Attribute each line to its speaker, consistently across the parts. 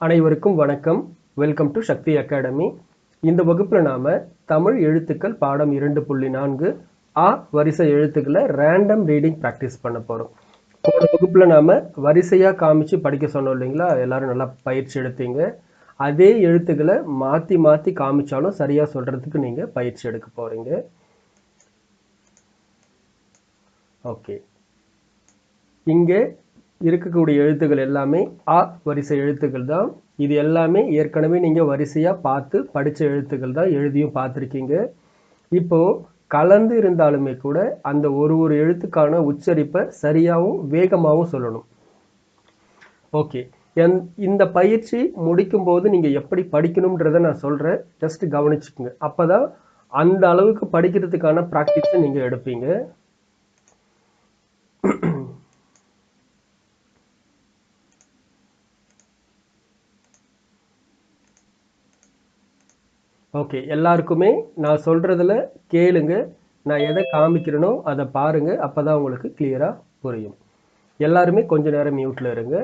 Speaker 1: அனைவருக்கும் வணக்கம். Welcome to Sakthi academy இந்த வகுப்பில் நாம் தமிழ் எழுத்துக்கள் பாடம் இரண்டு புள்ளி நான்கு ஆ வரிசை எழுத்துக்களை ரேண்டம் ரீடிங் ப்ராக்டிஸ் பண்ண போகிறோம் போன வகுப்பில் நாம் வரிசையாக காமிச்சு படிக்க சொன்னோம் இல்லைங்களா? எல்லாரும் நல்லா பயிற்சி எடுத்தீங்க. அதே எழுத்துக்களை மாற்றி மாற்றி காமிச்சாலும் சரியாக சொல்கிறதுக்கு நீங்கள் பயிற்சி எடுக்க போகிறீங்க ஓகே இங்கே இருக்கக்கூடிய எழுத்துக்கள் எல்லாமே அ வரிசை எழுத்துக்கள் தான். இது எல்லாமே ஏற்கனவே நீங்கள் வரிசையாக பார்த்து படித்த எழுத்துக்கள் தான் எழுதியும் பார்த்துருக்கீங்க. இப்போது கலந்து இருந்தாலுமே கூட அந்த ஒரு ஒரு எழுத்துக்கான உச்சரிப்பை சரியாகவும் வேகமாகவும் சொல்லணும். ஓகே. என் இந்த பயிற்சி முடிக்கும் போது நீங்கள் எப்படி படிக்கணுன்றதை நான் சொல்கிறேன் ஜஸ்ட் கவனிச்சுக்கோங்க. அப்போ தான் அந்த அளவுக்கு படிக்கிறதுக்கான ப்ராக்டிஸை நீங்கள் எடுப்பீங்க. ஓகே எல்லாருக்குமே நான் சொல்கிறதுல கேளுங்க. நான் எதை காமிக்கிறேனோ அதை பாருங்க. அப்போ தான் உங்களுக்கு கிளியராக புரியும். எல்லாருமே கொஞ்ச நேரம் மியூட்டில் இருங்க.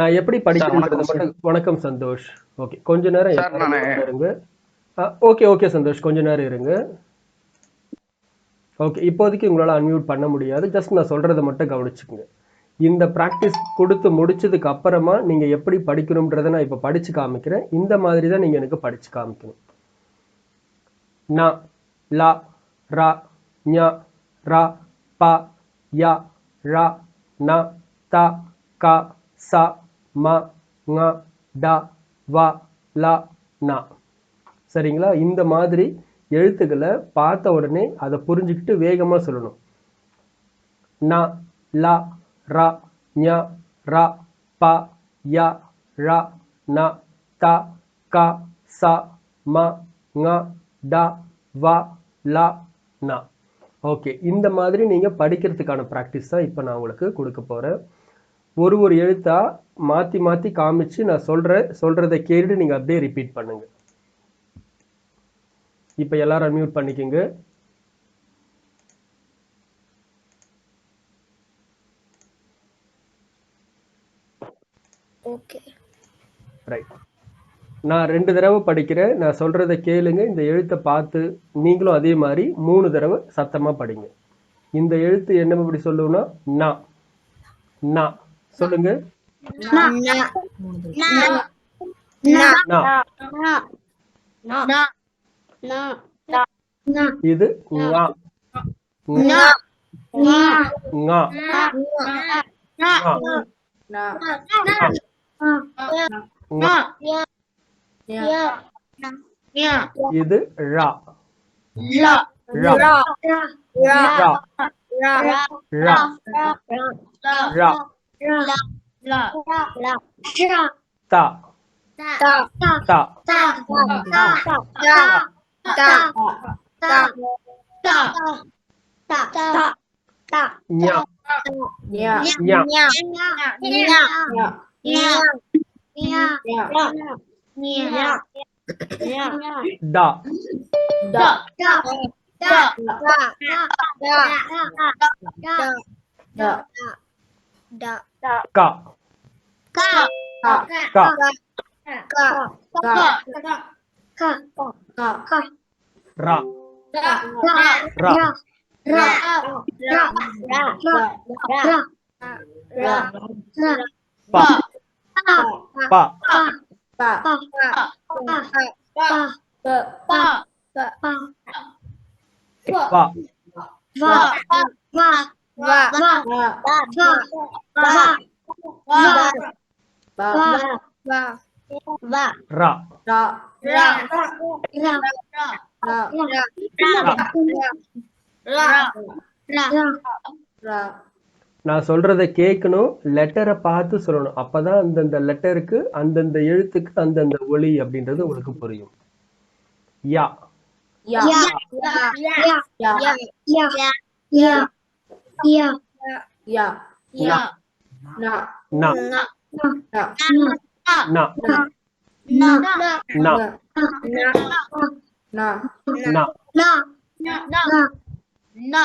Speaker 1: நான் எப்படி படிக்கிறேன்றது மட்டும் வணக்கம் சந்தோஷ். ஓகே கொஞ்ச நேரம் இருங்க. ஓகே ஓகே சந்தோஷ் கொஞ்ச நேரம் இருங்க. ஓகே இப்போதைக்கு உங்களால் அன்மியூட் பண்ண முடியாது. ஜஸ்ட் நான் சொல்கிறத மட்டும் கவனிச்சுக்கோங்க. இந்த ப்ராக்டிஸ் கொடுத்து முடிச்சதுக்கு அப்புறமா நீங்கள் எப்படி படிக்கணுன்றதை நான் இப்போ படித்து காமிக்கிறேன். இந்த மாதிரி தான் நீங்கள் எனக்கு படித்து காமிக்கணும். ந லா ரா ஞ ரா ப ய ர ந த க ச ம ங ட வ ல ந. சரிங்களா? இந்த மாதிரி எழுத்துக்களை பார்த்த உடனே அதை புரிஞ்சுக்கிட்டு வேகமாக சொல்லணும். ந ல ர ஞ ர ப ய ழ ந த க ச ம ங ட வ ல ந. ஓகே இந்த மாதிரி நீங்கள் படிக்கிறதுக்கான ப்ராக்டிஸ் தான் இப்போ நான் உங்களுக்கு கொடுக்க போகிறேன் ஒரு ஒரு எழுத்தாக மாற்றி மாற்றி காமிச்சு நான் சொல்கிற சொல்கிறத கேட்டு நீங்கள் அப்படியே ரிப்பீட் பண்ணுங்கள் இப்போ எல்லாரும் மியூட் பண்ணிக்கோங்க.
Speaker 2: ஓகே
Speaker 1: ரைட் நான் ரெண்டு தடவை படிக்கிறேன் நான் சொல்கிறத கேளுங்க இந்த எழுத்தை பார்த்து நீங்களும் அதே மாதிரி மூணு தடவை சத்தமாக படிங்க இந்த எழுத்து என்ன எப்படி சொல்லுவோம்னா நா நா சொல்லுங்க நா இது ஙா ஙா ഇത് റ
Speaker 2: റ
Speaker 1: റ റ ഞ
Speaker 3: ഞ
Speaker 1: ഞ
Speaker 2: ഞ
Speaker 3: ഞ
Speaker 4: Да.
Speaker 1: Да.
Speaker 3: Да. Да. Да. Да.
Speaker 1: Ка.
Speaker 2: Ка.
Speaker 3: Ка.
Speaker 5: Ка.
Speaker 4: Ка.
Speaker 3: Ка.
Speaker 5: Ка.
Speaker 3: Ка.
Speaker 5: Ка.
Speaker 1: Ра.
Speaker 3: Ра.
Speaker 1: Ра.
Speaker 5: Ра. Ра.
Speaker 4: Ра.
Speaker 3: Ра.
Speaker 5: Ра.
Speaker 1: ஞா. ஞா. இது ரா ரா ரா ரா ரா தா தா ஞா ஞா டா கா கா ரா ரா பா பா பா ரா நான் சொல்றத கேட்கணும் லெட்டரை பார்த்து சொல்லணும் அப்பதான் அந்தந்த லெட்டருக்கு அந்தந்த எழுத்துக்கு அந்தந்த ஒலி அப்படின்றது உங்களுக்கு புரியும் யா நா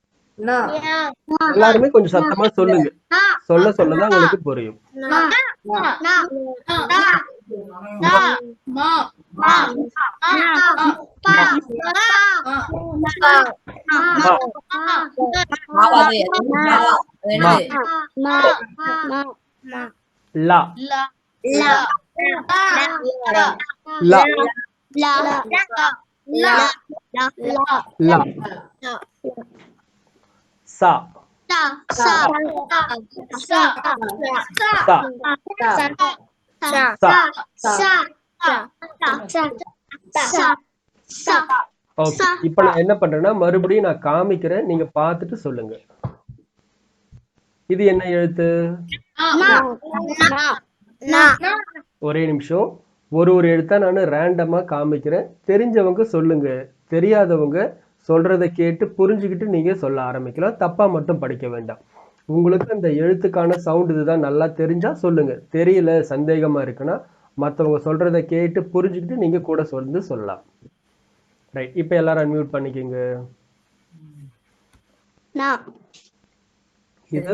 Speaker 5: எல்லாருமே கொஞ்சம் சத்தமா சொல்லுங்க சொல்ல சொல்லதான் உங்களுக்கு புரியும் லா லா லா சா சா சா ஓகே இப்போ நான் என்ன பண்றேன்னா மறுபடியும் நான் காமிக்கிறேன் நீங்க பார்த்துட்டு சொல்லுங்க இது என்ன எழுத்து ஒரே நிமிஷம் ஒரு ஒரு எழுத்தா நான் ரேண்டமா காமிக்கிறேன் தெரிஞ்சவங்க சொல்லுங்க தெரியாதவங்க சொல்றதை கேட்டு புரிஞ்சுக்கிட்டு நீங்க சொல்ல ஆரம்பிக்கலாம் தப்பா மட்டும் படிக்க வேண்டாம் உங்களுக்கு அந்த எழுத்துக்கான சவுண்ட் இதுதான் நல்லா தெரிஞ்சா சொல்லுங்க தெரியல சந்தேகமா இருக்குன்னா மற்றவங்க சொல்றதை கேட்டு புரிஞ்சுக்கிட்டு நீங்க கூட சொல்லி சொல்லலாம் ரைட் இப்போ எல்லாரும் அன்மியூட் பண்ணிக்கோங்க இது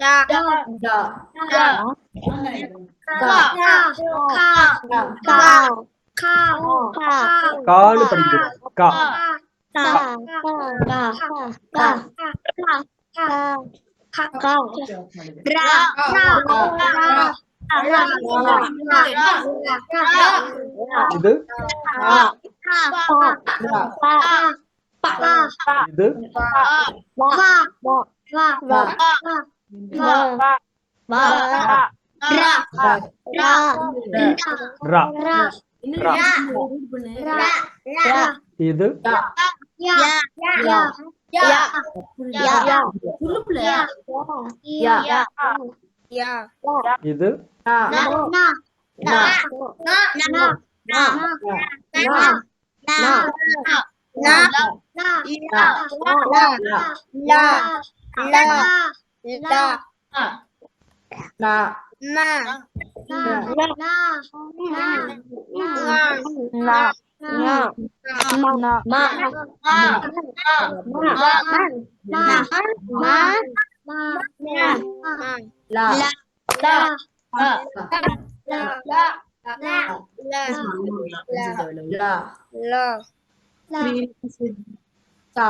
Speaker 5: ஞா. ஞா. ஞா. கான்னு படிக்கிறோம் கா இது இது ரா இது la
Speaker 2: la
Speaker 3: la
Speaker 4: ma la
Speaker 2: la
Speaker 3: la
Speaker 5: la la la
Speaker 3: la la la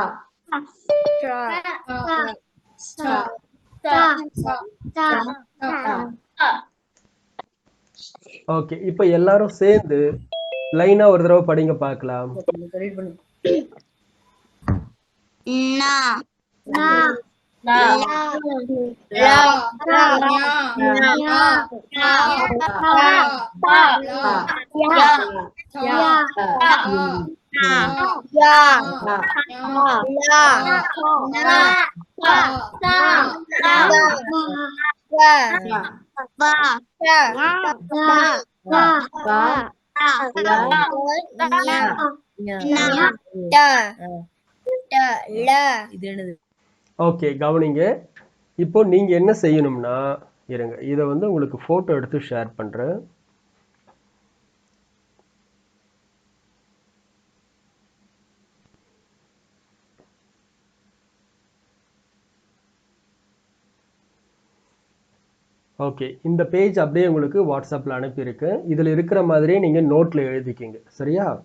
Speaker 5: okay இப்போ எல்லாரும் சேர்ந்து லைனா ஒரு தடவை படிங்க பார்க்கலாம் ஓகே கவனிங்க. இப்போ நீங்க என்ன செய்யணும்னா இருங்க. இதை வந்து உங்களுக்கு போட்டோ எடுத்து ஷேர் பண்றேன். ஓகே. இந்த பேஜ் அப்படியே உங்களுக்கு வாட்ஸ்அப்பில் அனுப்பியிருக்கேன் இதில் இருக்கிற மாதிரியே நீங்கள் நோட்டில் எழுதிக்கிங்க. சரியா?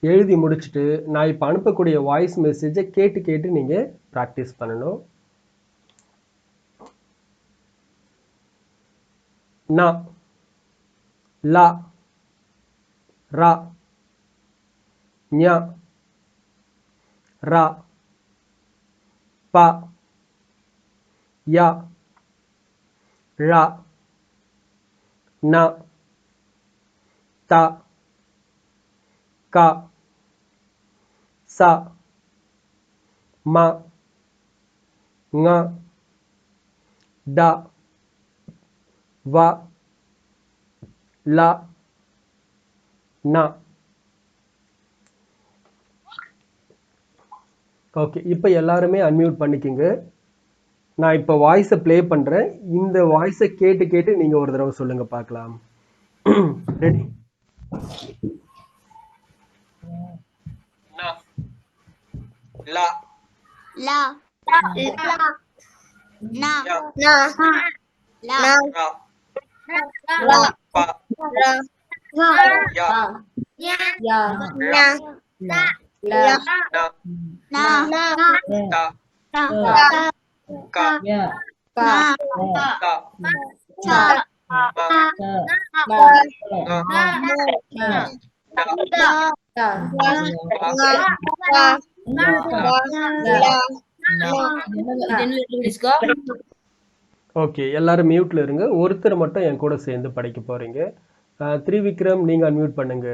Speaker 5: எழுதி முடிச்சுட்டு நான் இப்போ அனுப்பக்கூடிய வாய்ஸ் மெசேஜை கேட்டு கேட்டு நீங்கள் ப்ராக்டிஸ் பண்ணணும்.
Speaker 1: நா லா ரா ஞா ரா ப யா. ழ ந த க ச ம ங ட வ ல ந. ஓகே இப்போ எல்லாருமே அன்மியூட் பண்ணிக்கிங்க. நான் இப்போ வாய்ஸை ப்ளே பண்ணுறேன் இந்த வாய்ஸை கேட்டு கேட்டு நீங்கள் ஒரு தடவை சொல்லுங்க பார்க்கலாம் ரெடி லா
Speaker 4: La. La.
Speaker 1: ஓகே எல்லாரும் மியூட்ல இருங்க. ஒருத்தர் மட்டும் என் கூட சேர்ந்து படிக்க போறீங்க. அஹ், திரிவிக்ரம் நீங்க அன்மியூட் பண்ணுங்க.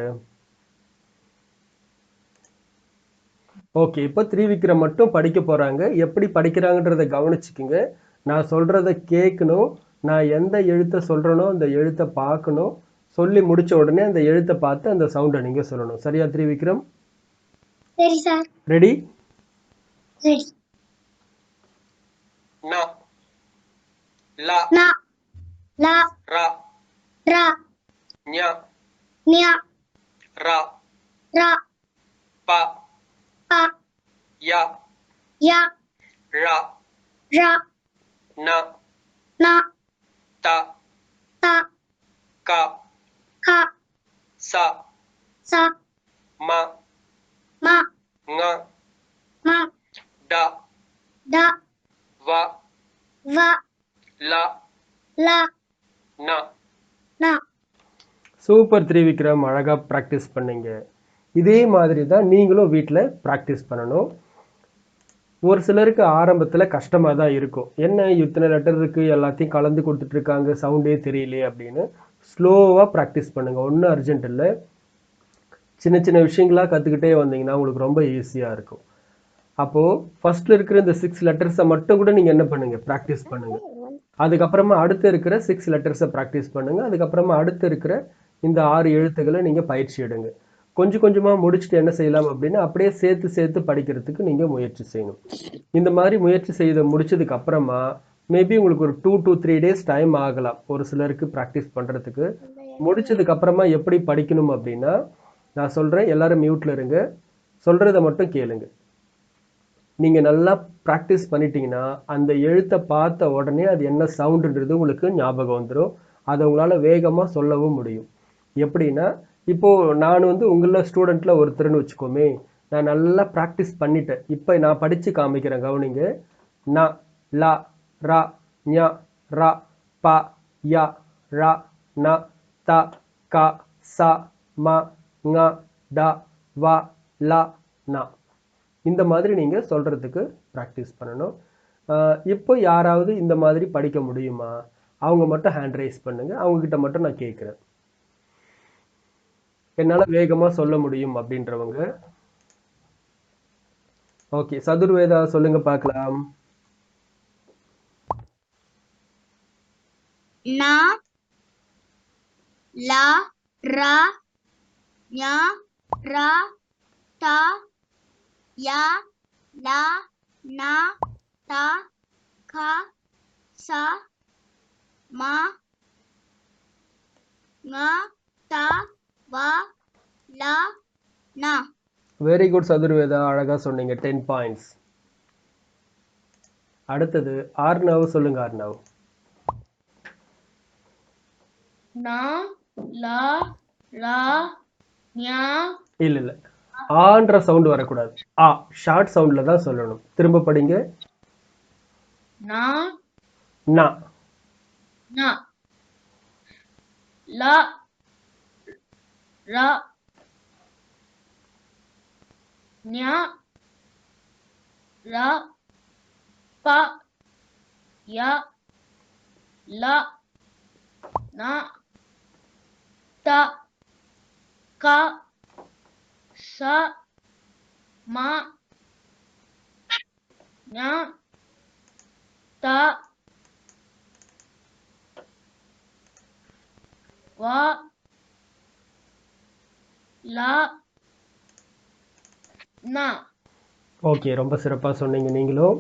Speaker 1: ஓகே இப்போ திரிவிக்ரம் மட்டும் படிக்க போறாங்க. எப்படி படிக்கிறாங்கன்றத கவனிச்சுக்குங்க. நான் சொல்றத கேட்கணும் நான் எந்த எழுத்தை சொல்றேனோ அந்த எழுத்தை பார்க்கணும். சொல்லி முடிச்ச உடனே அந்த எழுத்தை பார்த்து அந்த சவுண்டை நீங்க சொல்லணும். சரியா திரிவிக்ரம்?
Speaker 4: சரி சார்
Speaker 1: ரெடி
Speaker 4: சரி
Speaker 1: ந. லா.
Speaker 4: நா. லா.
Speaker 1: ரா.
Speaker 4: ரா.
Speaker 1: ஞ.
Speaker 4: நியா
Speaker 1: ரா.
Speaker 4: ரா.
Speaker 1: ப.
Speaker 4: பா
Speaker 1: ய
Speaker 4: யா
Speaker 1: ழ
Speaker 4: ரா
Speaker 1: ந
Speaker 4: நா
Speaker 1: த
Speaker 4: தா
Speaker 1: க
Speaker 4: கா
Speaker 1: ச
Speaker 4: சா
Speaker 1: ம
Speaker 4: மா
Speaker 1: ங
Speaker 4: மா
Speaker 1: ட
Speaker 4: டா
Speaker 1: வ
Speaker 4: வா
Speaker 1: ல
Speaker 4: லா
Speaker 1: ந
Speaker 4: நா
Speaker 1: சூப்பர் திரிவிக்ரம் அழகா ப்ராக்டிஸ் பண்ணீங்க. இதே மாதிரி தான் நீங்களும் வீட்டில் ப்ராக்டிஸ் பண்ணணும். ஒரு சிலருக்கு ஆரம்பத்தில் கஷ்டமாக தான் இருக்கும். என்ன இத்தனை லெட்டர் இருக்குது எல்லாத்தையும் கலந்து கொடுத்துட்டு இருக்காங்க சவுண்டே தெரியலையே அப்படின்னு ஸ்லோவாக ப்ராக்டிஸ் பண்ணுங்கள் ஒன்றும் அர்ஜென்ட் இல்லை. சின்ன சின்ன விஷயங்களாக கற்றுக்கிட்டே வந்தீங்கன்னா உங்களுக்கு ரொம்ப ஈஸியாக இருக்கும். அப்போது ஃபஸ்ட்டில் இருக்கிற இந்த சிக்ஸ் லெட்டர்ஸை மட்டும் கூட நீங்கள் என்ன பண்ணுங்கள் ப்ராக்டிஸ் பண்ணுங்கள் அதுக்கப்புறமா அடுத்து இருக்கிற சிக்ஸ் லெட்டர்ஸை ப்ராக்டிஸ் பண்ணுங்க. அதுக்கப்புறமா அடுத்து இருக்கிற இந்த ஆறு எழுத்துக்களை நீங்கள் பயிற்சி எடுங்க. கொஞ்சம் கொஞ்சமாக முடிச்சுட்டு என்ன செய்யலாம் அப்படின்னா அப்படியே சேர்த்து சேர்த்து படிக்கிறதுக்கு நீங்கள் முயற்சி செய்யணும். இந்த மாதிரி முயற்சி செய்த முடிச்சதுக்கு அப்புறமா மேபி உங்களுக்கு ஒரு two two three days time ஆகலாம். ஒரு சிலருக்கு ப்ராக்டிஸ் பண்ணுறதுக்கு முடிச்சதுக்கு அப்புறமா எப்படி படிக்கணும் அப்படின்னா நான் சொல்கிறேன் எல்லாரும் மியூட்ல இருங்க. சொல்கிறத மட்டும் கேளுங்க. நீங்கள் நல்லா ப்ராக்டிஸ் பண்ணிட்டீங்கன்னா அந்த எழுத்தை பார்த்த உடனே அது என்ன சவுண்டுன்றது உங்களுக்கு ஞாபகம் வந்துடும் அதை உங்களால் வேகமாக சொல்லவும் முடியும். எப்படின்னா இப்போது நான் வந்து உங்களில் ஸ்டூடெண்ட்டில் ஒருத்தர்னு வச்சுக்கோமே நான் நல்லா ப்ராக்டிஸ் பண்ணிட்டேன். இப்போ நான் படித்து காமிக்கிறேன் கவனிங்க. ந லா ரா ஞ ரா ப ய ர ந த க ச ம ங ட வ ல ந. இந்த மாதிரி நீங்கள் சொல்கிறதுக்கு ப்ராக்டிஸ் பண்ணணும். இப்போ யாராவது இந்த மாதிரி படிக்க முடியுமா? அவங்க மட்டும் ஹேண்ட் ரைஸ் பண்ணுங்கள் அவங்கக்கிட்ட மட்டும் நான் கேட்குறேன் என்னால் வேகமாக சொல்ல முடியும் அப்படின்றவங்க. ஓகே சதுர்வேதா சொல்லுங்க பார்க்கலாம்.
Speaker 4: நா லா ரா ஞா ரா தா யா லா நா தா கா சா மா ஙா தா வா லா நா
Speaker 1: வெரி குட் சதுர்வேதா அழகாக சொன்னீங்க டென் பாயிண்ட்ஸ் அடுத்தது ஆர்னவ் சொல்லுங்க ஆர்னவ்.
Speaker 2: Ra. Nya.
Speaker 1: இல்ல இல்ல ஆன்ற சவுண்ட் வரக்கூடாது ஆ ஷார்ட் சவுண்ட்ல தான் சொல்லணும் திரும்ப படிங்க
Speaker 2: Na.
Speaker 1: நா
Speaker 2: Na. la ra nya ra pa ya la na ta ka sa ma nya ta va la na
Speaker 1: okay ரொம்ப சிறப்பாக சொன்னீங்க நீங்களும்.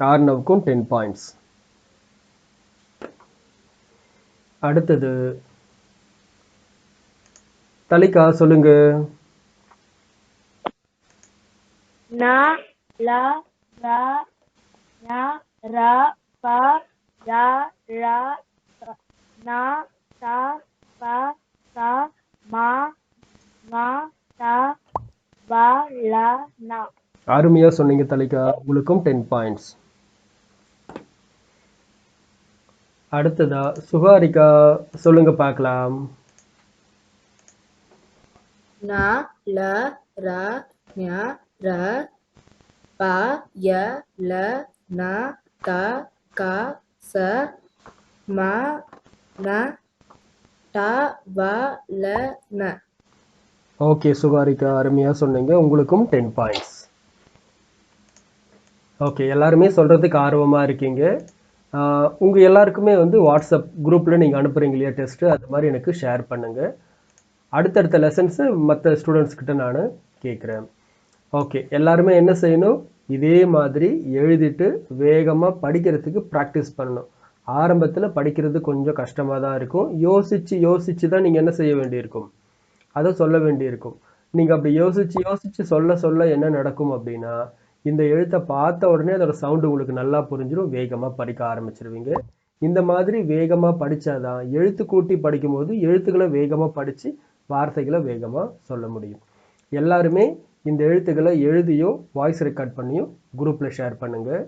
Speaker 1: ஆர்னவுக்கும் டென் பாயிண்ட்ஸ் அடுத்தது தலிகா சொல்லுங்க.
Speaker 6: na la ra nya ra pa ya ra ta- ta pa sa ma ma ta va la na
Speaker 1: அருமையா சொன்னீங்க தலிகா உங்களுக்கும் ten points அடுத்ததா சுகாரிகா சொல்லுங்க பார்க்கலாம்
Speaker 3: na la ra nya ra pa ya la na ta ka sa ma na
Speaker 1: okay சுகாரிக்கா அருமையா சொன்னீங்க. உங்களுக்கும் ten points okay எல்லாருமே சொல்றதுக்கு ஆர்வமா இருக்கீங்க. உங்கள் உங்க எல்லாருக்குமே வந்து வாட்ஸ்அப் குரூப்ல நீங்க அனுப்புறீங்க இல்லையா டெஸ்ட் அது மாதிரி எனக்கு ஷேர் பண்ணுங்க. அடுத்தடுத்த லெசன்ஸு மற்ற ஸ்டூடெண்ட்ஸ் கிட்ட நான் கேட்குறேன் ஓகே எல்லாருமே என்ன செய்யணும்? இதே மாதிரி எழுதிட்டு வேகமாக படிக்கிறதுக்கு ப்ராக்டிஸ் பண்ணணும். ஆரம்பத்தில் படிக்கிறது கொஞ்சம் கஷ்டமாக தான் இருக்கும். யோசிச்சு யோசிச்சு தான் நீங்கள் என்ன செய்ய வேண்டியிருக்கும்? அதை சொல்ல வேண்டியிருக்கும். நீங்கள் அப்படி யோசிச்சு யோசிச்சு சொல்ல சொல்ல என்ன நடக்கும் அப்படின்னா இந்த எழுத்தை பார்த்த உடனே அதோட சவுண்டு உங்களுக்கு நல்லா புரிஞ்சிடும் வேகமாக படிக்க ஆரம்பிச்சிருவீங்க. இந்த மாதிரி வேகமாக படித்தாதான் எழுத்து கூட்டி படிக்கும்போது எழுத்துக்களை வேகமாக படித்து வார்த்தைகளை வேகமாக சொல்ல முடியும். எல்லாருமே இந்த எழுத்துக்களை எழுதியோ வாய்ஸ் ரெக்கார்ட் பண்ணியோ குரூப்பில் ஷேர் பண்ணுங்கள்